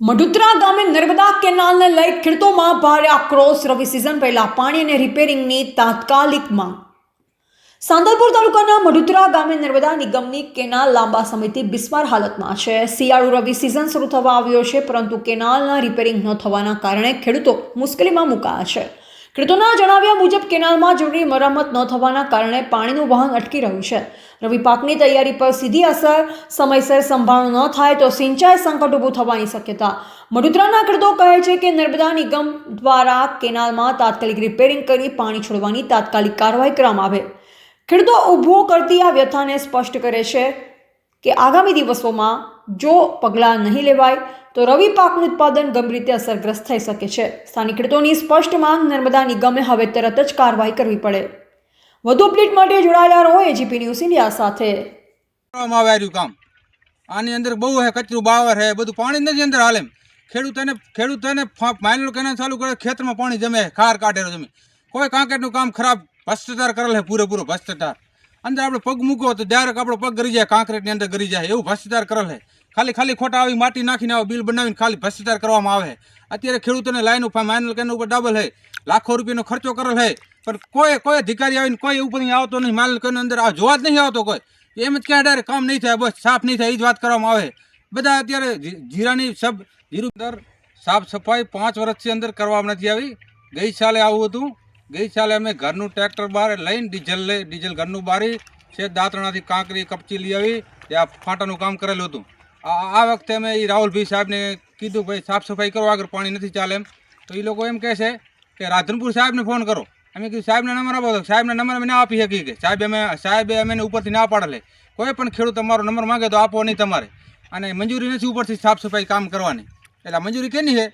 મઢુત્રા ગામે નર્મદા કેનાલને લઈ ખેડૂતોમાં ભારે આક્રોશ. રવિ સિઝન પહેલા પાણી અને રિપેરિંગની તાત્કાલિક માંગ. સાંદલપુર તાલુકાના મઢુત્રા ગામે નર્મદા નિગમની કેનાલ લાંબા સમયથી બિસ્માર હાલતમાં છે. શિયાળુ રવિ સિઝન શરૂ થવા આવ્યો છે, પરંતુ કેનાલના રિપેરિંગ ન થવાના કારણે ખેડૂતો મુશ્કેલીમાં મુકાયા છે. ખેડૂતોના જણાવ્યા મુજબ કેનાલમાં જરૂરી મરામત ન થવાના કારણે પાણીનું વહન અટકી રહ્યું છે. રવિ પાકની તૈયારી પર સીધી અસર, સમયસર સંભાળ ન થાય તો સિંચાઈ સંકટ ઊભું થવાની શક્યતા. વડોદરાના ખેડૂતો કહે છે કે નર્મદા નિગમ દ્વારા કેનાલમાં તાત્કાલિક રિપેરિંગ કરી પાણી છોડવાની તાત્કાલિક કાર્યવાહી કરવામાં આવે. ખેડૂતો ઊભો કરતી આ વ્યથાને સ્પષ્ટ કરે છે. કે આગામી દિવસોમાં જો પગલાં નહીં લેવાય, તો રવિ પાકનું ઉત્પાદન ગંભીર રીતે અસરગ્રસ્ત થઈ શકે છે. સ્થાનિક ખેડૂતોની સ્પષ્ટ માંગ નર્મદા નિગમે હવે તરત જ કાર્યવાહી કરવી પડે. વધુ અપડેટ માટે જોડાયેલા રહો એજીપી ન્યૂઝ ઇન્ડિયા સાથે. કામ. આની અંદર બહુ હે, કચરું બાવર હે, બધું પાણી નથી અંદર હાલે ખેડૂતોને ખેડૂતોને માઇનર કેનાલ ચાલુ કરે, ખેતરમાં પાણી જમે, ખાર કાઢેલો જમે. કોઈ કાંકેટનું કામ ખરાબ ભ્રષ્ટાચાર કરેલ હે, પૂરેપૂરો ભ્રષ્ટાચાર. અંદર આપણે પગ મૂકો તો ડાયરેક્ટ આપણો પગ ગરી જાય કાંકરેટની અંદર ગરી જાય. એવું ભ્રષ્ટાચાર કરેલ છે. ખાલી ખાલી ખોટા આવી માટી નાખીને આવે બિલ બનાવીને ખાલી ભ્રષ્ટાચાર કરવામાં આવે. અત્યારે ખેડૂતોને લાઈન ઉપર માઇનલ કેન ઉપર ડબલ હે લાખો રૂપિયાનો ખર્ચો કરેલ હે પણ કોઈ કોઈ અધિકારી આવીને કોઈ ઉપર નહીં આવતો નહીં માઇનલ કેન અંદર આ જોવા જ નહીં આવતો કોઈ. એમ જ ક્યાં ડાયરેક્ટ કામ નહીં થાય, બસ સાફ નહીં થાય એ જ વાત કરવામાં આવે. બધા અત્યારે જીરાની સબ, જીરું અંદર સાફ સફાઈ પાંચ વર્ષથી અંદર કરવામાં નથી આવી. ગઈ સાલે આવું હતું. ગઈ સાલે અમે ઘરનું ટ્રેક્ટર બહાર લઈને ડીઝલ લઈ, ડીઝલ ઘરનું બારી, છે દાંતણાથી કાંકરી, કપચી લઈ આવી ત્યાં ફાંટાનું કામ કરેલું હતું. આ વખતે અમે એ રાહુલભાઈ સાહેબને કીધું, ભાઈ, સાફ સફાઈ કરો, આગળ પાણી નથી ચાલે એમ. તો એ લોકો એમ કહે છે કે, રાધનપુર સાહેબને ફોન કરો. અમે કીધું, સાહેબને નંબર આપો. સાહેબને નંબર અમે ના આપી શકીએ કે, સાહેબ અમે, સાહેબે અમે ઉપરથી ના પાડેલે કોઈ પણ ખેડૂત તમારો નંબર માંગે તો આપો નહીં તમારે. અને મંજૂરી નથી ઉપરથી સાફ સફાઈ કામ કરવાની. એટલે મંજૂરી કેની છે?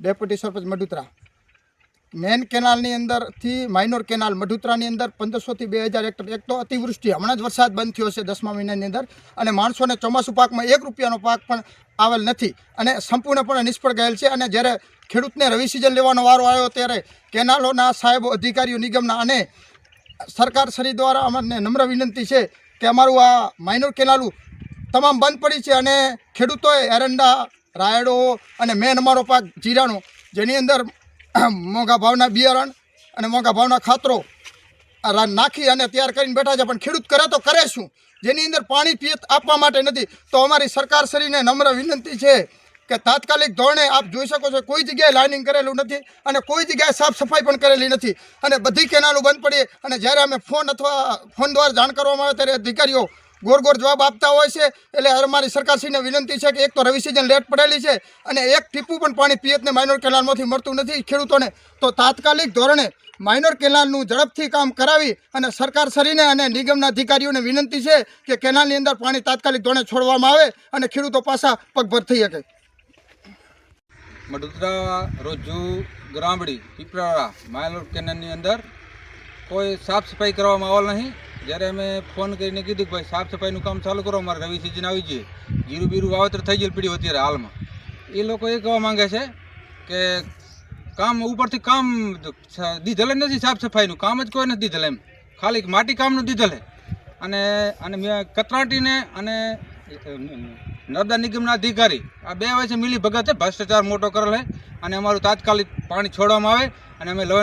ડેપ્યુટી સરપંચ મઢુતરા મેન કેનાલની અંદરથી માઇનોર કેનાલ મઢુતરાની અંદર પંદરસોથી બે હજાર હેક્ટર. એક તો અતિવૃષ્ટિ, હમણાં જ વરસાદ બંધ થયો છે દસમા મહિનાની અંદર. અને માણસોને ચોમાસું પાકમાં એક રૂપિયાનો પાક પણ આવેલ નથી. અને સંપૂર્ણપણે નિષ્ફળ ગયેલ છે. અને જ્યારે ખેડૂતને રવિ સિઝન લેવાનો વારો આવ્યો ત્યારે કેનાલોના સાહેબો, અધિકારીઓ, નિગમના અને સરકાર શ્રી દ્વારા અમને નમ્ર વિનંતી છે કે અમારું આ માઇનોર કેનાલું તમામ બંધ પડી છે અને ખેડૂતોએ એરંડા, રાયડો અને મેન અમારો પાક જીરાનો, જેની અંદર મોંઘા ભાવના બિયારણ અને મોંઘા ભાવના ખાતરો નાખી અને તૈયાર કરીને બેઠા છે. પણ ખેડૂત કરે તો કરે શું? જેની અંદર પાણી પિયત આપવા માટે નથી. તો અમારી સરકારશ્રીને નમ્ર વિનંતી છે કે તાત્કાલિક ધોરણે આપ જોઈ શકો છો, કોઈ જગ્યાએ લાઇનિંગ કરેલું નથી અને કોઈ જગ્યાએ સાફ સફાઈ પણ કરેલી નથી. અને બધી કેનાલો બંધ પડી અને જ્યારે અમે ફોન અથવા ફોન દ્વારા જાણ કરવામાં આવે ત્યારે અધિકારીઓ ગોર ગોર જવાબ આપતા હોય છે. એટલે અમારી સરકારશ્રીને વિનંતી છે કે એક તો રવિ સિઝન લેટ પડેલી છે અને એક ટીપું પણ પાણી પિયતને માઇનોર કેનાલમાંથી મળતું નથી ખેડૂતોને. તો તાત્કાલિક ધોરણે માઇનોર કેનાલનું ઝડપથી કામ કરાવી અને સરકાર શ્રીને અને નિગમના અધિકારીઓને વિનંતી છે કે કેનાલની અંદર પાણી તાત્કાલિક ધોરણે છોડવામાં આવે અને ખેડૂતો પાછા પગભર થઈ શકે. મડોદરા રોજુ ગ્રામડી પીપરાળા માઇનોર કેનાલની અંદર કોઈ સાફ સફાઈ કરવામાં આવેલ નહીં. જ્યારે અમે ફોન કરીને કીધું કે ભાઈ સાફ સફાઈનું કામ ચાલુ કરો, અમારે રવિ સિઝન આવી જઈએ જીરું બીરું વાવેતર થઈ ગયેલું પીડ્યું અત્યારે હાલમાં. એ લોકો એ કહેવા માંગે છે કે કામ ઉપરથી કામ દીધેલ નથી સાફ સફાઈનું. કામ જ કોઈ નથી દીધેલ એમ. ખાલી માટી કામનું દીધેલ અને અને મેં કતરાટીને અને નર્મદા નિગમના અધિકારી આ બે વચ્ચે મિલી ભગત છે. ભ્રષ્ટાચાર મોટો કરેલ અને અમારું તાત્કાલિક પાણી છોડવામાં આવે અને અમે લવ